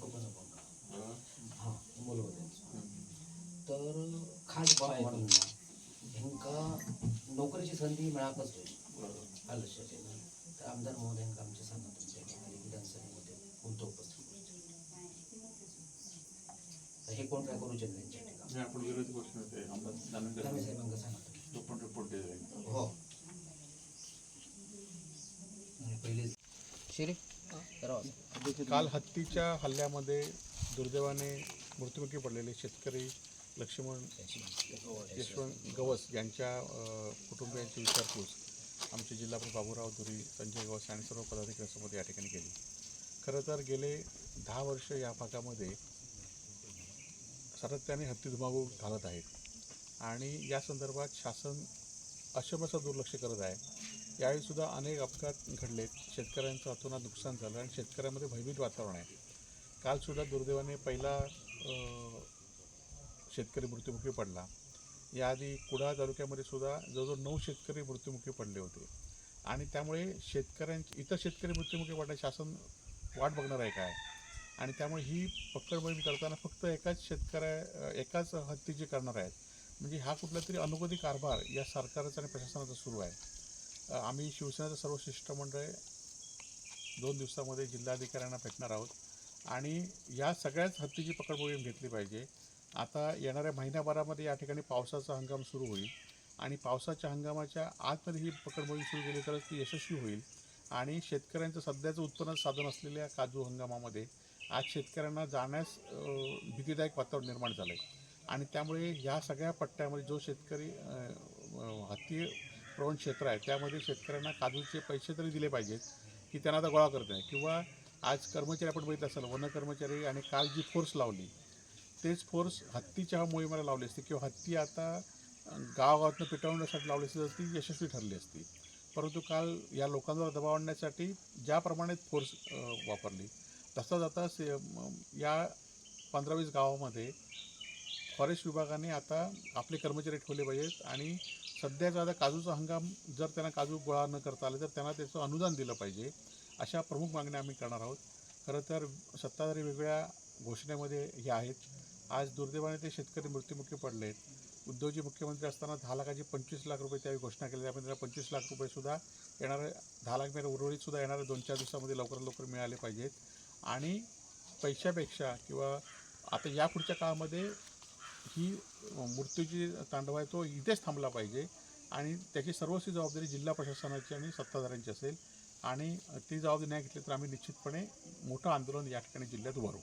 बायको पण आपण हां मुलं होते तर खास बायकांना ह्यांका नोकरीची संधी मिळाकच होईल आलं लक्षात येईल तर आमदार महोदयांका आमचे सांगा तुमच्या ठिकाणी विधानसभेमध्ये मुद्दा उपस्थित करायचे. हे कोण काय करूचे नाही त्यांच्या ठिकाणी आपण विरोधी पक्ष नेते आमदार दानवे त्यामुळे साहेबांका सांगा तो पण रिपोर्ट दे हो पहिले शिरी काल हत्तीच्या हल्ल्यामध्ये दुर्दैवाने मृत्युमुखी पडलेले शेतकरी लक्ष्मण यशवंत गवस यांच्या कुटुंबियांची विचारपूस आमचे जिल्हाप्रमुख बाबूराव धुरी संजय गवस आणि सर्व पदाधिकाऱ्यांसोबत या ठिकाणी केली. खरं तर गेले दहा वर्ष या भागामध्ये सातत्याने हत्ती धुमाकूळ घालत आहेत. आणि या संदर्भात शासन अशमसं दुर्लक्ष करत आहे. यावेळीसुद्धा अनेक अपघात घडलेत. शेतकऱ्यांचं अतोनात नुकसान झालं आणि शेतकऱ्यांमध्ये भयभीत वातावरण आहे. कालसुद्धा दुर्दैवाने पहिला शेतकरी मृत्युमुखी पडला. याआधी कुडाळ तालुक्यामध्ये सुद्धा जवळजवळ नऊ शेतकरी मृत्युमुखी पडले होते. आणि त्यामुळे शेतकऱ्यांची इतर शेतकरी मृत्युमुखी पडण्यास शासन वाट बघणार आहे काय? आणि त्यामुळे ही पकड करताना फक्त एकाच शेतकऱ्या एकाच हत्तीची करणार आहेत. म्हणजे हा कुठला तरी अनुगती कारभार या सरकारचा आणि प्रशासनाचा सुरू आहे. आम्ही शिवसेनेचं सर्व शिष्टमंडळ दोन दिवसामध्ये जिल्हाधिकाऱ्यांना भेटणार आहोत. आणि या सगळ्याच हत्तीची पकड मोहीम घेतली पाहिजे. आता येणाऱ्या महिन्याभरामध्ये या ठिकाणी पावसाचा हंगाम सुरू होईल. आणि पावसाच्या हंगामाच्या आतमध्ये ही पकड मोहीम सुरू केली तरच ती यशस्वी होईल. आणि शेतकऱ्यांचं सध्याचं उत्पन्न साधन असलेल्या काजू हंगामामध्ये आज शेतकऱ्यांना जाण्यास भीतीदायक वातावरण निर्माण झालं आहे आणि त्यामुळे ह्या सगळ्या पट्ट्यामध्ये जो शेतकरी हत्ती प्रवण क्षेत्र आहे. त्यामध्ये शेतकऱ्यांना काजूचे पैसे तरी दिले पाहिजेत की त्यांना आता गोळा करत नाही किंवा आज कर्मचारी आपण बघितलं असाल वन कर्मचारी आणि काल जी फोर्स लावली तेच फोर्स हत्तीच्या मोहिमेला लावली असती किंवा हत्ती आता गावागावातनं पेटवण्यासाठी लावली असती ती यशस्वी ठरली असती. परंतु काल या लोकांवर दबाव आणण्यासाठी ज्याप्रमाणे फोर्स वापरली तसंच आता से या पंधरा वीस गावामध्ये फॉरेस्ट विभागाने आता आपले कर्मचारी ठेवले पाहिजेत आणि सध्याचा आता काजूचा हंगाम जर त्यांना काजू गोळा न करता आले तर त्यांना त्याचं अनुदान दिलं पाहिजे. अशा प्रमुख मागण्या आम्ही करणार आहोत. खरं तर सत्ताधारी वेगवेगळ्या घोषणेमध्ये हे आहेत. आज दुर्दैवाने ते शेतकरी मृत्युमुखी पडले आहेत उद्धवजी मुख्यमंत्री असताना दहा लाखाची पंचवीस लाख रुपये त्यावेळी घोषणा केली त्यामध्ये त्याला पंचवीस लाख रुपयेसुद्धा येणारे दहा लाख मिळाले उर्वरितसुद्धा येणाऱ्या दोन चार दिवसामध्ये लवकरात लवकर मिळाले पाहिजेत. आणि पैशापेक्षा किंवा आता या पुढच्या काळामध्ये ही मृत्यूची तांडव आहे तो इथेच थांबला पाहिजे आणि त्याची सर्वस्वी जबाबदारी जिल्हा प्रशासनाची आणि सत्ताधाऱ्यांची असेल. आणि ती जबाबदारी नाही घेतली तर आम्ही निश्चितपणे मोठं आंदोलन या ठिकाणी जिल्ह्यात उभारू.